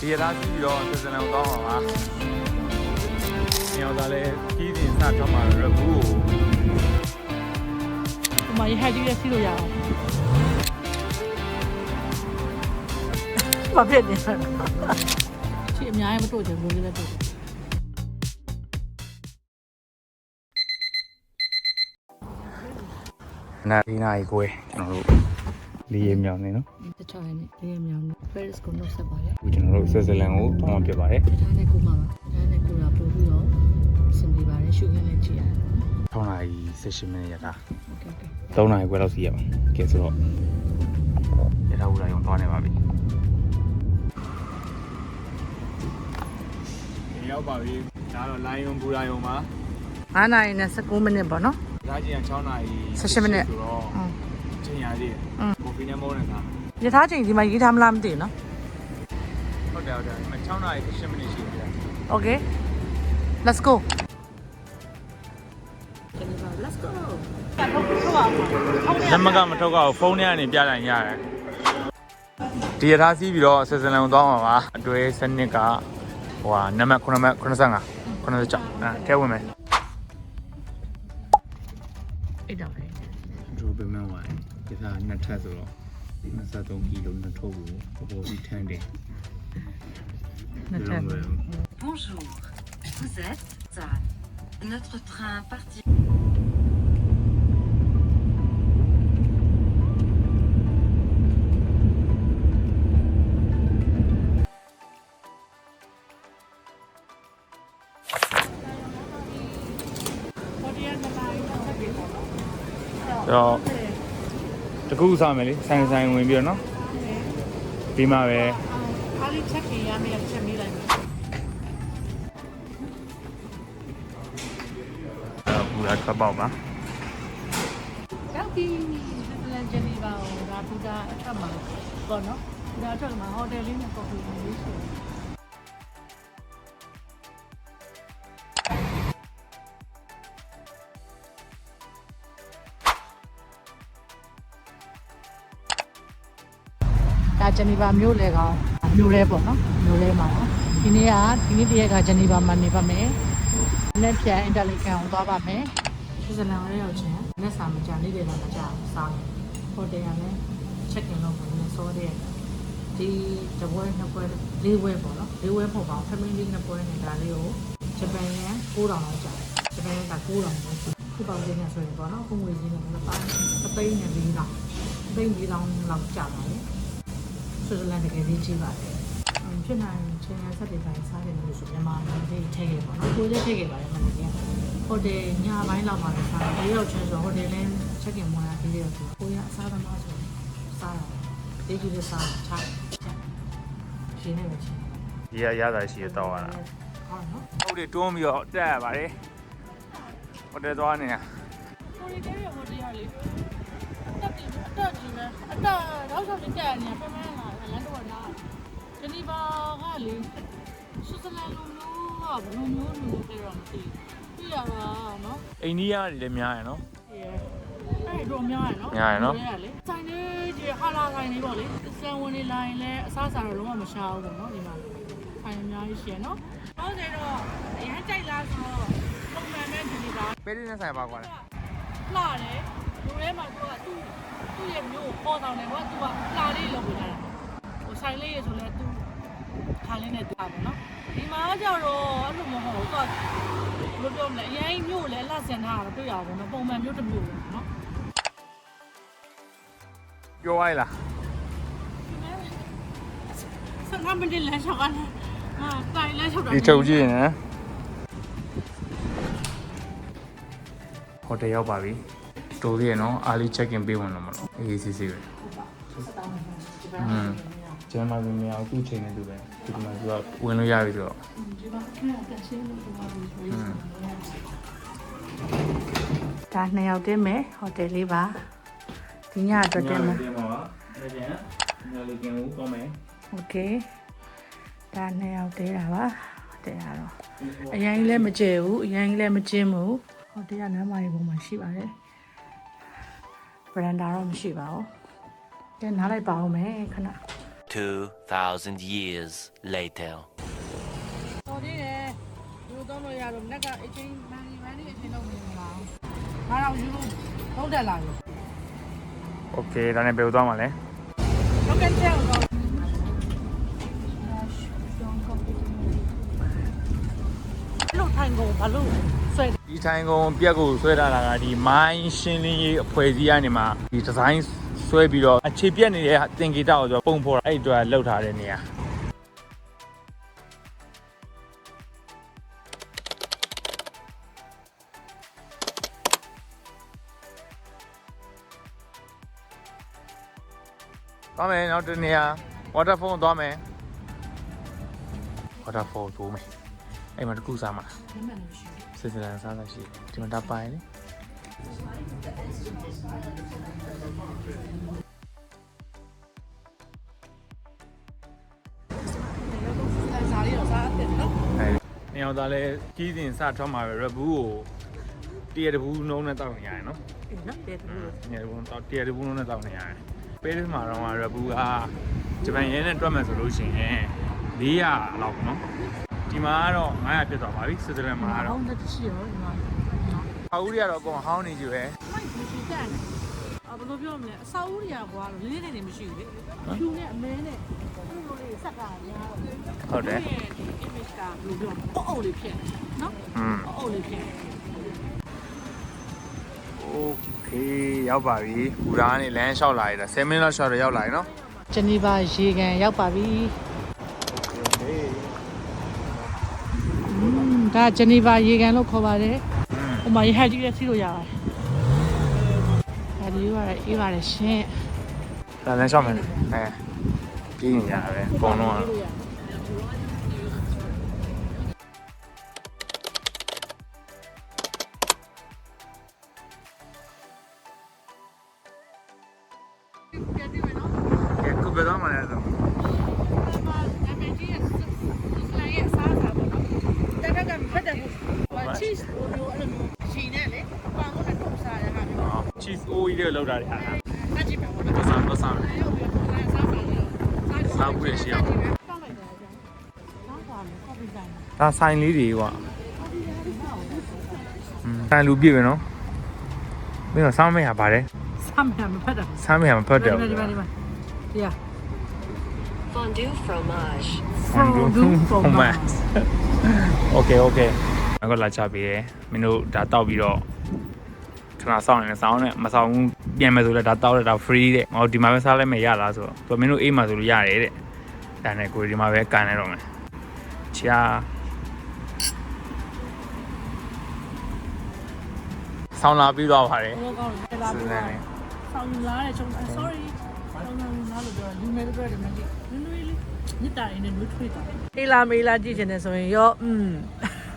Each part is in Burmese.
ဒီရသားစီးပြီးတော့ဆွစ်ဇာလန်ကိုသွားမှာပါ။ညောင်သားလည်းကြီးစဉ်စထွက်မှာရဘူးဒီမှာရဟတ်ကြီးရစီးလို့ရအောင်ဘာဖြစ်နေလဲချီအများကြီးမတို့ချင်ဘူးလေတို့။နာဒီနာကြီးကိုကျွန်တော်တို့လေးရမြောင်နေနော်တခြားရနေလေးမြောင်နေ Paris ကိုနှုတ်ဆက်ပါတယ်အခုကျွန်တော်တို့ဆွစ်ဇာလန်ကိုတောင်းပြပါတယ်ဒါနဲ့ကိုမှာပါဒါနဲ့ကိုလာပို့ပြီးတော့ဆင်ပြေပါတယ်ရှုခင်းလည်းကြည့်ရတယ်3နာရီ16မိနစ်ရတာ3နာရီခွဲလောက်စီရပါကဲဆိုတော့ရတာဦးလာရုံသွားနေပါပြီရောက်ပါပြီဒါတော့ Lion ဘူရာယုံပါ9နာရီနဲ့19မိနစ်ပေါ့နော်။ဒါကြီးက6နာရီ18မိနစ်ဆိုတော့ကျင်ရသေးတယ်။ကိုဖီနဲ့မိုးနဲ့စား ရထားချိန်ဒီမှာရေးထားမလားမသိဘူးနော်ဟုတ်တယ်ဟုတ်တယ်ဒီမှာ6နာရီ18မိနစ်ရှိတယ် Okay let's go let's go လက်မကမထုတ်တော့ဖုန်းထဲကနေပြလိုက်ရတယ်ဒီရထားစီးပြီးတော့ဆွစ်ဇာလန်ကိုသွားမှာပါအတွဲစနစ်ကဟိုဟာနံပါတ်9မှတ်85 96အဲထဲဝင်မယ်အဲ့ဒါပဲဒရိုဘယ်မန်ဝိုင်းဒီသာနှစ်ထပ်ဆိုတော့ 23ကီလိုနှစ်ထုတ်ကိုပေါ်ပေါ်ပြီးထမ်းတယ် နှစ်ထပ် Bonjour, vous êtes à notre train parti. တော့ တကူစားမယ်လေဆိုင်ဆိုင်ဝင်ပြီးတော့နော်ပြီးမှပဲအားလေးချက်ခင်ရမယ်ချက်မိလိုက်မယ်အဲပူလာထွက်ပေါက်ပါရောက်ပြီလန်ဂျနီဘာကိုဒါပူတာအထက်မှာပေါ့နော်ဒါအထက်မှာဟိုတယ်လေးနဲ့ကော်ဖီလေးရှိ ဂျနီဗာမြို့လေကောင်မြို့လဲပေါ့နော်မြို့လဲမှာနော်ဒီနေ့ကဒီနေ့တရက်ကဂျနီဗာမှာနေပါမယ်လက်ပြန်အင်တာလီကန်ကိုသွားပါမယ်ဆွစ်ဇာလန်ကိုရောက်ချင်းလက်စာမကြနေ့တွေတော့မကြဘူးစောင်းဟိုတယ်ကလည်းချက်ခင်လုပ်ဖို့လည်းစောတဲ့ဒီတပွဲနှစ်ပွဲလေးပွဲပေါ့နော်လေးပွဲပို့ပါဖမင်းလေးနှစ်ပွဲနဲ့ဒါလေးကိုဂျပန်ရန်9000လောက်ကြာတယ်ဂျပန်ရန်က9000လောက်ခုပေါင်းခြင်းနဲ့ဆိုရင်ပေါ့နော်ခုငွေချင်းနဲ့လည်းပါအသိန်းနဲ့၄000အသိန်း၄000လောက်ကြာပါတယ် ဆွစ်ဇာလန်တကယ်ကြီးကြီးပါတယ်။အင်းဖြစ်နိုင်ချင်းရဆက်တွေပိုင်းစားတယ်လို့ဆိုမြန်မာနိုင်ငံကြီးထည့်ခဲ့ပါတော့။ကိုယ်လည်းထည့်ခဲ့ပါတယ်မနေ့က။ဟိုတယ်ညပိုင်းလောက်မှလည်းစားတယ်။ရောက်ချင်းဆိုဟိုတယ်လည်းချက်ကင်မွန်လာပြီးတော့ကိုရအစားသမားဆိုစားတာ။ဒီကြီးလေးစားချာ။ရှင်းနေပဲချင်းဒီရရတာရှိရတော့ရတာ။ဟုတ်နော်ဟုတ်တယ်တွန်းပြီးတော့တက်ရပါတယ်ဟိုတယ်သွားနေတာ။ကိုရီတဲရဟိုတယ်ရလေ။အတက်ကြီးအတက်ကြီးပဲအတက်တော့ဆိုပြီးတက်နေပြန်မလာ လမ်းတော့လာ။ဂျနီဗာကလေဆွစ်ဇာလန်လိုမျိုးကဘယ်လိုမျိုးလူတွေတော့မသိဘူး။ပြရတာနော်အိန္ဒိယတွေလည်းများရယ်နော်အဲ့တော့များရယ်နော်များရယ်နော်ဆိုင်နေဒီဟာလာဆိုင်နေပေါ့လေစံဝင်နေလာရင်လည်းအစားအစာတော့လုံးဝမရှာဘူးပေါ့နော်ဒီမှာဆိုင်အများကြီးရှိရနော်ဟုတ်တယ်တော့အရင်ကြိုက်လားဆိုတော့ပုံမှန်ပဲဒီနေ့ပါပဲလေးနဲ့ဆိုင်ပါကွာလေလှတယ်လူထဲမှာသူကသူ့သူ့ရဲ့မျိုးကိုပေါ်ဆောင်တယ်ကွာသူကလှလေးလုပ်ပေးတာဟို ဆိုင်လေးရဆိုလဲသူခါလေးနဲ့တူတာပေါ့နော်ဒီမှာကျတော့အဲ့လိုမဟုတ်ဘူးသူကဘယ်လိုပြောမလဲအရင်မျိုးကိုလည်းလှဆင်ထားတာတွေ့ရပါဘူးနော်ပုံမှန်မျိုးတစ်မျိုးပေါ့နော်ပြောရလားစကားမတင်လဲချောက်ကနေအာတိုင်လဲချောက်တာဒီထုတ်ကြည့်နေဟိုတယ်ရောက်ပါပြီတိုးသေးရနော်အာလီ check in ပေးဝင်တော့မလို့အေးစီစီပဲอืมကျန်ပါ ပြီမရအခုချိန်နေတူပဲဒီမှာသူကဝင်လို့ရပြီဆိုတော့ ဒီမှာခဏတက်ရှင်းလို့ပြောပါလို့ อืม ဒါနှစ်ယောက်တင်းမယ်ဟိုတယ်လေးပါဒီညအတွက်တင်းမယ် တင်ပါပါဒါကျန်ငါလေးကင်ဦးကောင်းမယ် โอเคဒါနှစ်ယောက်တဲတာပါဟိုတယ်ကတော့အရင်ကြီးလည်းမကျဲဘူးအရင်ကြီးလည်းမကျင်းဘူးဟိုတယ်ကနမ်းမာရီပုံမှာရှိပါတယ်ဗရန်ဒါတော့မရှိပါဘူးကဲနားလိုက်ပါဦးမယ်ခဏ ထ 2,000 years later. တော်သေးတယ်ယူတော့လို့ရတော့နက်ကအချင်းမန်နီမန်နီအချင်းတော့မင်္ဂလာငါတော့ယူဟုတ်တယ်လား โอเคဒါနဲ့ဘယ်လိုသွားမှာလဲ ဟုတ်ကဲ့ကြောက်တော့လို့ထိုင်ကုန်ဘာလို့ဆွဲ ဒီထိုင်ကုန်ပြက်ကိုဆွဲထားတာကဒီမိုင်းရှင်းလင်းရေးအဖွဲ့အစည်းကနေမှဒီဒီဇိုင်း ဆွဲပြီးတော့အခြေပြက်နေတဲ့သင်္ကေတကိုဆိုပုံဖော်အဲ့အတွက်လောက်ထားတဲ့နေရာသွားမယ်နောက်တစ်နေရာ waterfall သွားမယ် waterfall ထိုးမယ်အဲ့မှာတစ်ခုစားမှာနမနေရှိစစ်စလန်စားတာရှိတယ်ဒီမှာတပိုင်လေတယ်စားရတော့စားတယ် နော်အဲဒီနေအောင်သားလဲကြီးစဉ်စထွက်မှာပဲရဘူးကိုတရတဘူးနှုံးနဲ့တောက်နေရတယ်နော်နော်တဲ့တူတရတဘူးတောက်တရတဘူးနှုံးနဲ့တောက်နေရတယ်ပေး this မှာတော့ရဘူးကဂျပန်ရဲနဲ့တွက်မယ်ဆိုလို့ရှိရင်400လောက်ပေါ့နော်ဒီမှာကတော့900ပြတ်သွားပါပြီစစ်စလန်မှာမှာကတော့တော့တက်ရှိရောဒီမှာ အဦးတွေကတော့အကုန်ဟောင်းနေကြပဲ မိုက်မရှိတဲ့အာဘယ်လိုပြောမလဲအစာဦးတွေကကွာလို့လေးလေးနေမရှိဘူးလေဖြူနဲ့အမဲနဲ့အဲ့လိုလေးစက်ကများတော့ ဟုတ်တယ် image ကဘယ်လိုပြောအုပ်အုပ်လေးဖြစ်နော် อืม အုပ်အုပ်လေးဖြစ် โอเคရောက်ပါပြီဘူရာကနေလမ်းလျှောက်လာရတာ10မိနစ်လောက်လျှောက်တော့ရောက်လာပြီနော် ဂျနီဗာရေကန်ရောက်ပါပြီอืมဒါဂျနီဗာရေကန်လို့ခေါ်ပါတယ် อืม ဟိုမှာရဟတ်ကြီးလည်းစီးလို့ရပါတယ်ဒါဒီရတယ်အေးပါတယ်ရှင်ဒါလမ်းလျှောက်မယ်အဲပြီးနေကြတာပဲအကုန်လုံးကပြန်ပြီးမယ်နော်ကဲခုဘယ်တော့မှလဲဆိုဒီမှာနာမည်ကြီးရဲ့စလိုင်းရဲ့စားစားပေါ့နော်တ cheese oil တွေလောက်တာတွေဟာစကြည့်ပါဦးပစံပစံအဲ့လိုမျိုးစားစားစားလို့စားဘူးရရှိအောင်တောင်းလိုက်တယ်ကြာနောက်ပါမယ် coffee time ဒါဆိုင်လေးတွေကွာอืมဆိုင်လူပြည့်ပဲနော်မင်းတော့စောင်းမရပါတယ်စားမယ်မဖတ်တာစမ်းမရမဖတ်တယ်ဒီမှာဒီမှာဒီမှာဒီရ Fondue fromage. Fondue fromage. Okay okay အခုလာချပေးတယ်မင်းတို့ဒါတောက်ပြီးတော့ ခဏစောင့်နေစောင်းနဲ့မစောင်းဘူးပြန်မယ်ဆိုလဲဒါတောက်ရတာ free တဲ့ဟောဒီမှာပဲစားလိုက်မယ်ရလားဆိုတော့သူကမင်းတို့အေးမှာဆိုလို့ရတယ်တဲ့ဒါနဲ့ကိုဒီမှာပဲကန်နေတော့မယ်ချာဆောင်းလာပြီးသွားပါတယ်ဘောကောင်းတယ်လာပြီးတော့ဆောင်းလာတဲ့ချုံ sorry ဆောင်းလာလာလို့ပြောလူမဲတွေတယ်မကြီးနွေးနွေးလေးမြစ်တာရင်းနဲ့နွေးထွေးတာအေးလာမေးလာကြည့်ချင်တယ်ဆိုရင်ရောอืม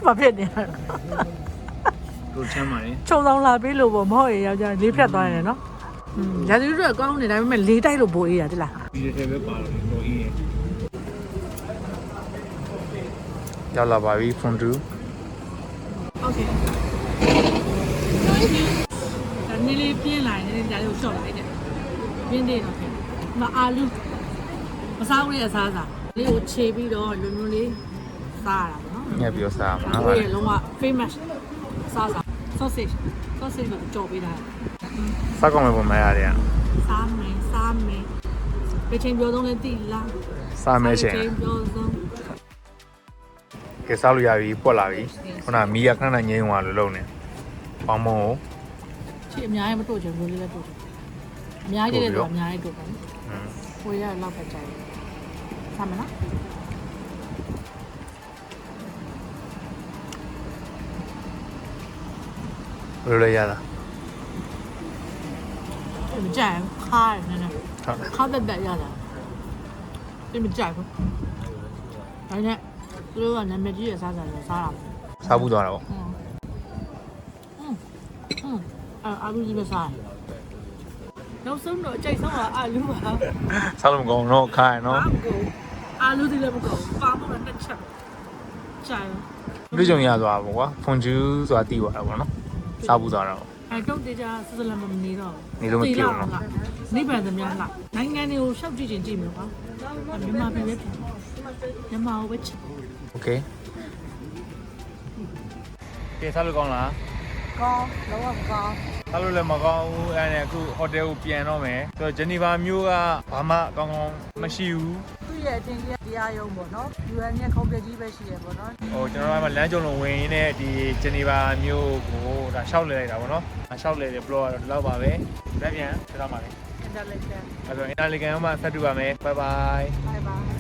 ဘာဖြစ်နေလဲ ကိုချမ်းပါတယ်ချုံဆောင်လာပြီးလို့ပေါ့မဟုတ်ရေယောက်ျားလေးဖြတ်သွားရတယ်နော်อืมရာသီဥတုကကောင်းနေဒါပေမဲ့လေးတိုက်လို့ပိုအေးရတိလားဒီတစ်ထည်ပဲပါလို့ဟိုအေးရောက်လာပါပြီ from to Okay. Thank you. ဒါနည်းလေးပြင်းလာရင်လည်းဒါလေးကိုရှော့လိုက်တယ်။ပြင်းတယ်တော့ဖြစ်။မအာလူမစားဘူးရဲ့အစားအစာလေးကိုခြေပြီးတော့လွန်လွန်လေးစားရတာပေါ့နော်ညက်ပြီးတော့စားမှာ။နော်ဒါလေးလုံးဝ famous အစားအစာ sausage sausage ကိုကြော်ပေးတာစားကောင်းမယ်ပုံမှန်ရတယ်။စားမယ်စားမယ်။ဘယ်ချိန်ပြောသုံးလဲသိလား။စားမယ်ချင်းဘယ်ချိန်ပြောသုံးကဲစားလို့ရပြီပွက်လာပြီခုနကမီးရခဏခဏငိမ့်သွားလို့လုံနေပေါင်းမုံကိုချစ်အများကြီးမတို့ချင်ဘူးလေးလည်းတို့တယ်။အများကြီးတဲ့တော့အများကြီးတို့ပါနော်อืม။ကိုရလောက်ပဲကြိုက်တယ်။စားမလား ဘယ်လိုလဲရတာမကြိုက်ဘူးခါတယ်နည်းနည်းဟုတ်လားခါပက်ပက်ရတာဒီမကြိုက်ဘူးဒါနဲ့သူတို့ကနာမည်ကြီးရစားစားရစားတာပေါ့စားဘူးသွားတာပေါ့အာအာလူကြီးပဲစားတယ်နောက်ဆုံးတော့အကြိုက်ဆုံးကအာလူပါစားလို့မကောင်းတော့ခါရနော်အာလူဒီလည်းမကောင်းပါမလို့တစ်ချက်ကြိုက်လူကြုံရသွားပါဘောကွာဖွန်ကျူးဆိုတာတီးသွားတာပေါ့နော် စားဘူးသွားတာပေါ့ အဲတော့တေချာစစလမမနေတော့ နေလို့မပြေဘူးနော် နိဗ္ဗာန်သမျှလှနိုင်ငံတွေကိုရှောက်ကြည့်ချင်းကြည့်မျိုးပါမြန်မာပြည်ပဲဖြစ်မြန်မာကိုပဲချစ် โอเคကဲစားလို့ကောင်းလား ကောင်းလောကကောင်း စားလို့လည်းမကောင်းဘူးအဲ့ဒါနဲ့အခုဟိုတယ်ကိုပြန်တော့မယ်ဆိုတော့ဂျနီဗာမြို့ကဘာမှကောင်းကောင်းမရှိဘူး သူ့ရဲ့အတင်ကြီးတရားရုံးပေါ့နော် UN ရဲ့ခုံးပြကြီးပဲရှိရပေါ့နော်ဟိုကျွန်တော်ကမှလမ်းကြုံလုံးဝင်ရင်းနဲ့ဒီဂျနီဗာမြို့ကိုဒါရှောက်လဲလိုက်တာပေါ့နော်အရှောက်လဲတဲ့ blog ကတော့ဒီလောက်ပါပဲလက်ပြန်ဆက်တော့ပါလေ intelligent အဲ့တော့ interlink မှာဆက်တူပါမယ် bye bye bye bye